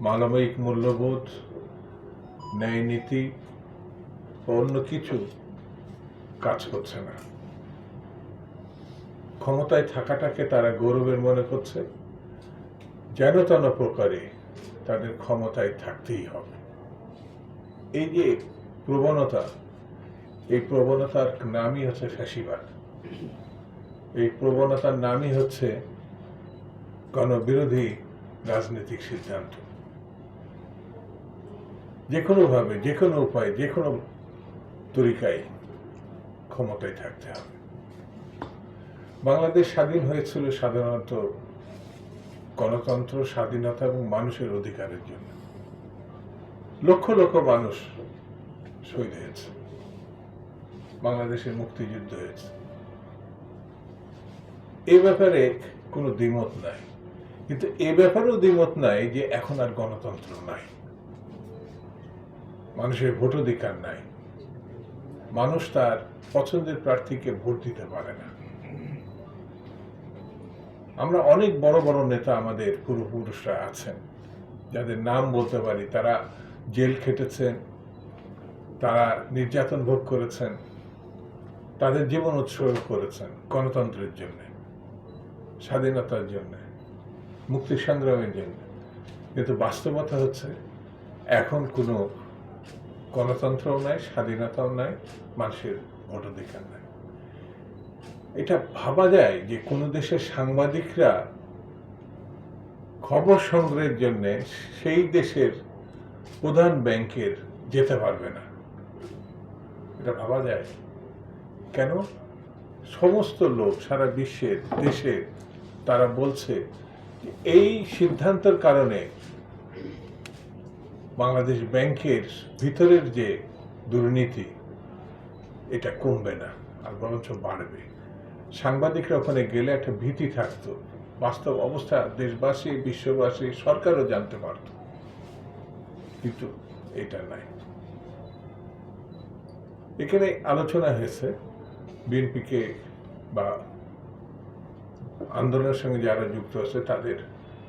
মানবিক মূল্যবোধ, ন্যায় নীতি অন্য কিছু কাজ করছে না। ক্ষমতায় থাকাটাকে তারা গৌরবের মনে করছে, যেন তেন প্রকারে তাদের ক্ষমতায় থাকতেই হবে। এই যে প্রবণতা, এই প্রবণতার নামই হচ্ছে ফ্যাসিবাদ। এই প্রবণতার নামই হচ্ছে গণবিরোধী রাজনৈতিক সিদ্ধান্ত। যে কোনোভাবে যে কোনো উপায়ে যে কোনো তরিকায় ক্ষমতায় থাকতে হবে। বাংলাদেশ স্বাধীন হয়েছিল সাধারণত গণতন্ত্র, স্বাধীনতা এবং মানুষের অধিকারের জন্য। লক্ষ লক্ষ মানুষ শহীদ হয়েছে। বাংলাদেশের মুক্তিযুদ্ধ হয়েছে। এ ব্যাপারে কোনো দ্বিমত নাই। কিন্তু এ ব্যাপারেও দ্বিমত নাই যে এখন আর গণতন্ত্র নাই। মানুষের ভোটাধিকার নাই। মানুষ তার পছন্দের প্রার্থীকে ভোট দিতে পারে না। আমরা অনেক বড় বড় নেতা আমাদের পূর্বপুরুষরা আছেন। যাদের নাম বলতে পারি, তারা জেল খেটেছেন, তারা নির্যাতন ভোগ করেছেন, তাদের জীবন উৎসর্গ করেছেন গণতন্ত্রের জন্য, স্বাধীনতার জন্য, মুক্তি সংগ্রামের জন্য। কিন্তু বাস্তবতা হচ্ছে, এখন কোনো গণতন্ত্রও নাই, স্বাধীনতাও নাই, মানুষের ভোটাধিকার নাই। এটা ভাবা যায় যে কোনো দেশের সাংবাদিকরা খবর সংগ্রহের জন্য সেই দেশের প্রধান ব্যাংকের যেতে পারবে না। এটা ভাবা যায়। কেন? সমস্ত লোক সারা বিশ্বের দেশের তারা বলছে এই সিদ্ধান্তের কারণে বাংলাদেশ ব্যাংকের ভিতরের যে দুর্নীতি, এটা কমবে না আর বরঞ্চ বাড়বে। সাংবাদিকরা ওখানে গেলে একটা ভীতি থাকতো। বাস্তব অবস্থা দেশবাসী, বিশ্ববাসী, সরকারও জানতে পারত। কিন্তু এটা নাই। এখানে আলোচনা হয়েছে, বিএনপিকে বা আন্দোলনের সঙ্গে যারা যুক্ত আছে, তাদের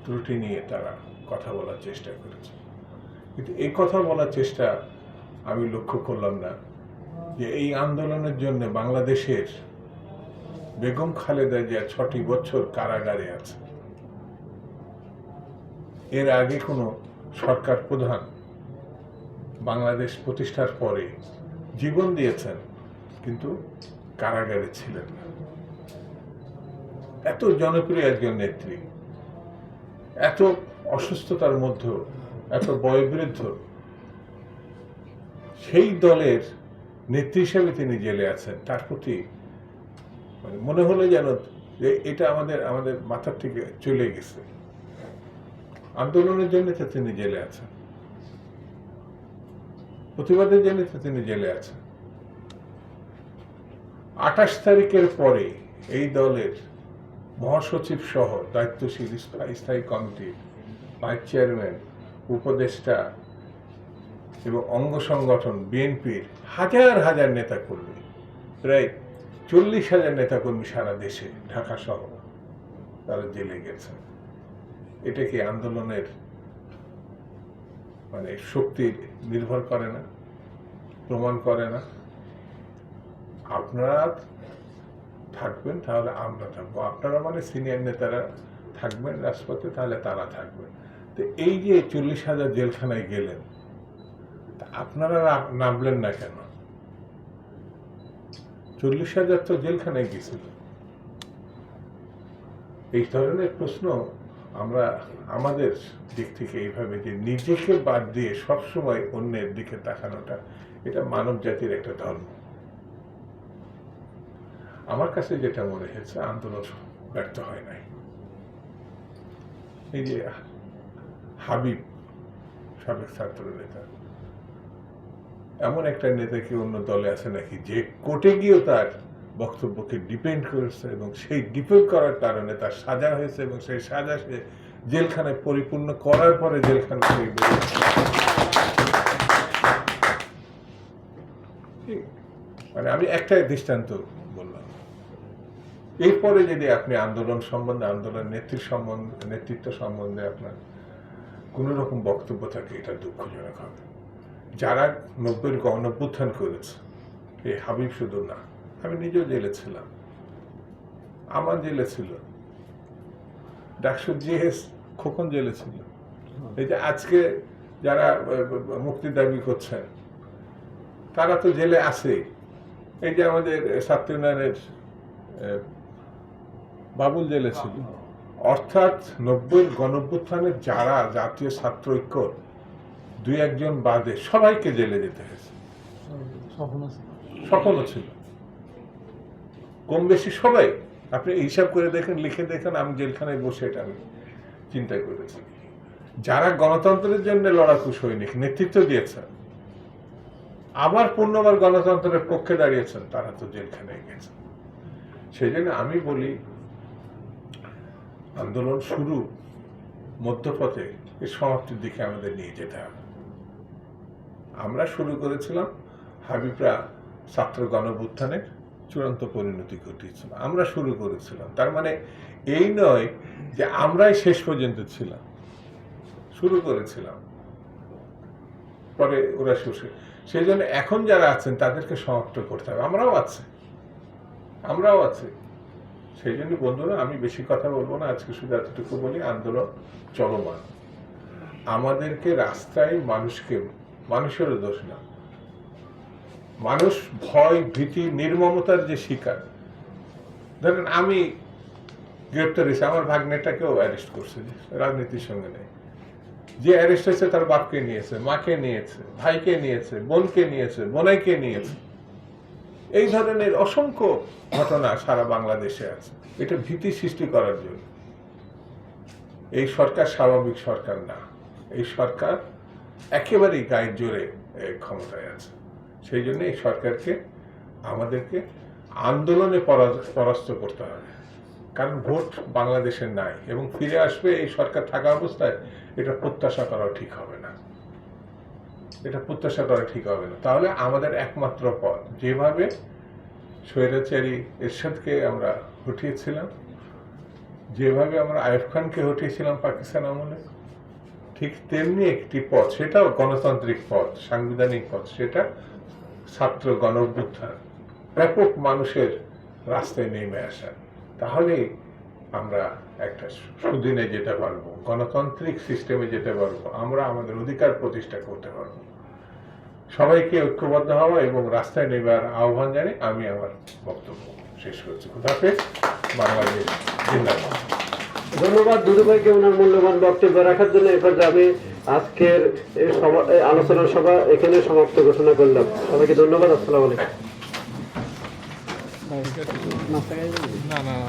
ত্রুটি নিয়ে তারা কথা বলার চেষ্টা করেছে। কিন্তু এই কথা বলার চেষ্টা আমি লক্ষ্য করলাম না যে এই আন্দোলনের জন্য বাংলাদেশের বেগম খালেদা জিয়া ছটি বছর কারাগারে আছে। এর আগে কোনো সরকার প্রধান বাংলাদেশ প্রতিষ্ঠার পরে জীবন দিয়েছেন, কিন্তু কারাগারে ছিলেন না। এত জনপ্রিয় একজন নেত্রী, এত অসুস্থতার মধ্যে এত বয়োবৃদ্ধ। সেই দলের নেত্রী হিসেবে তিনি জেলে আছেন। তার প্রতি মানে মনে হলো যেন যে এটা আমাদের আমাদের মাথার থেকে চলে গেছে। আন্দোলনের জন্য তো তিনি জেলে আছেন। প্রতিবাদের জন্য তো তিনি জেলে আছেন। আঠাশ তারিখের পরে এই দলের মহাসচিব সহ দায়িত্বশীল স্থায়ী কমিটির ভাইস চেয়ারম্যান উপদেষ্টা এবং অঙ্গ সংগঠন বিএনপির হাজার হাজার নেতাকর্মী, প্রায় চল্লিশ হাজার নেতাকর্মী সারা দেশে, ঢাকা সহ তারা জেলে গেছেন এটা কি আন্দোলনের মানে শক্তি নির্ভর করে না? প্রমাণ করে না? আপনারা থাকবেন, তাহলে আমরা থাকব। আপনারা মানে সিনিয়র নেতারা থাকবেন, রাজপথে, তাহলে তারা থাকবেন। তো এই যে চল্লিশ হাজার জেলখানায় গেলেন আপনারা নামলেন না কেন? চল্লিশ হাজার তো জেলখানায় গেছিল। এই ধরনের প্রশ্ন আমরা আমাদের দিক থেকে এইভাবে যে নিজেকে বাদ দিয়ে সবসময় অন্যের দিকে তাকানোটা, এটা মানব জাতির একটা ধর্ম। আমার কাছে যেটা মনে হয়েছে, আন্দোলন ব্যর্থ হয় নাই। এই যে হাবিব সাবেক ছাত্র নেতা এমন একটা নেতা কি অন্য দলে আছে নাকি যে কোর্টে গিয়েও তার বক্তব্যকে ডিপেন্ড করেছে এবং সেই ডিপেন্ড করার কারণে তার সাজা হয়েছে এবং সেই সাজা সে জেলখানায় পরিপূর্ণ করার পরে জেলখানা থেকে। মানে আমি একটাই দৃষ্টান্ত বললাম এরপরে যদি আপনি আন্দোলন সম্বন্ধে, আন্দোলন নেতৃত্ব সম্বন্ধে নেতৃত্ব সম্বন্ধে আপনার কোনো রকম বক্তব্য থাকে এটা দুঃখজনক হবে। যারা নব্বইয়ের গণঅভ্যুত্থান করেছে এই হাবিব শুধু না আমি নিজেও জেলে ছিলাম। আমার জেলে ছিল। ডাকসু জিএস খোকন জেলে ছিল। এই যে আজকে যারা মুক্তি দাবি করছেন তারা তো জেলে আছে। এই যে আমাদের আহ, বাবুল জেলে ছিল। অর্থাৎ নব্বই গণভ্যুত্থানের যারা জাতীয় ছাত্র ঐক্য দুই একজন বাদে সবাইকে জেলে যেতে হয়েছে। সকলও ছিল। কম বেশি সবাই আপনি হিসাব করে দেখেন লিখে দেখেন আমি জেলখানায় বসে এটা আমি চিন্তা করেছি। যারা গণতন্ত্রের জন্য লড়াকু সৈনিক নেতৃত্ব দিয়েছেন আবার পূর্ণবার গণতন্ত্রের পক্ষে দাঁড়িয়েছেন তারা তো জেলখানায় গেছেন। সেই জন্য আমি বলি আন্দোলন শুরু মধ্যপথে এর সমাপ্তির দিকে আমাদের নিয়ে যেতে হবে। আমরা শুরু করেছিলাম হাবিবরা ছাত্র গণভুত্থানের চূড়ান্ত পরিণতি ঘটিয়েছিল। আমরা শুরু করেছিলাম। তার মানে এই নয় যে আমরাই শেষ পর্যন্ত ছিলাম। শুরু করেছিলাম। পরে ওরা শুষে। সেই জন্য এখন যারা আছেন তাদেরকে সমাপ্ত করতে হবে। আমরাও আছি। আমরাও আছি। সেই জন্য বন্ধুরা, আমি বেশি কথা বলব না, আজকে শুধু এতটুকু বলি, আন্দোলন চলমান। আমাদেরকে রাস্তায় মানুষকে, মানুষেরও দোষ না। মানুষ ভয়, ভীতি, নির্মমতার যে শিকার। ধরেন আমি গ্রেপ্তার হয়েছি, আমার ভাগ্নেটাকেও অ্যারেস্ট করছে, রাজনীতির সঙ্গে নেই। যে অ্যারেস্ট হয়েছে তার বাপকে নিয়েছে, মাকে নিয়েছে, ভাইকে নিয়েছে, বোনকে নিয়েছে, বোনাইকে নিয়েছে। এই ধরনের অসংখ্য ঘটনা সারা বাংলাদেশে আছে। এটা ভীতি সৃষ্টি করার জন্য। এই সরকার স্বাভাবিক সরকার না। এই সরকার একেবারেই গায়ের জোরে ক্ষমতায় আছে। সেই জন্য এই সরকারকে আমাদেরকে আন্দোলনে পরাস্ত করতে হবে। কারণ ভোট বাংলাদেশের নাই এবং ফিরে আসবে এই সরকার থাকা অবস্থায় এটা প্রত্যাশা করাও ঠিক হবে না। এটা প্রত্যাশা করা ঠিক হবে না। তাহলে আমাদের একমাত্র পথ। যেভাবে স্বৈরাচারী এরশাদকে আমরা হটিয়েছিলাম, যেভাবে আমরা আয়ুব খানকে হটিয়েছিলাম পাকিস্তান আমলে, ঠিক তেমনি একটি পথ, সেটাও গণতান্ত্রিক পথ, সাংবিধানিক পথ, সেটা ছাত্র গণভ্যুত্থান ব্যাপক মানুষের রাস্তায় নেমে আসা। তাহলেই আমরা একটা সুদিনে যেতে পারব গণতান্ত্রিক সিস্টেমে যেতে পারব আমরা আমাদের অধিকার প্রতিষ্ঠা করতে পারব। সবাইকে ঐক্যবদ্ধ হওয়া এবং রাস্তায় নেবার আহ্বান জানিয়ে আমি আমার বক্তব্য শেষ করছি। খুদাফেজ বাংলাদেশ জিন্দাবাদ। ধন্যবাদ দুদু ভাইকে ওনার মূল্যবান বক্তব্য রাখার জন্য। এবার আমি আজকের এই সভা এই আলোচনা সভা এখানে সমাপ্ত ঘোষণা করলাম। সবাইকে ধন্যবাদ আসসালামু আলাইকুম। না না।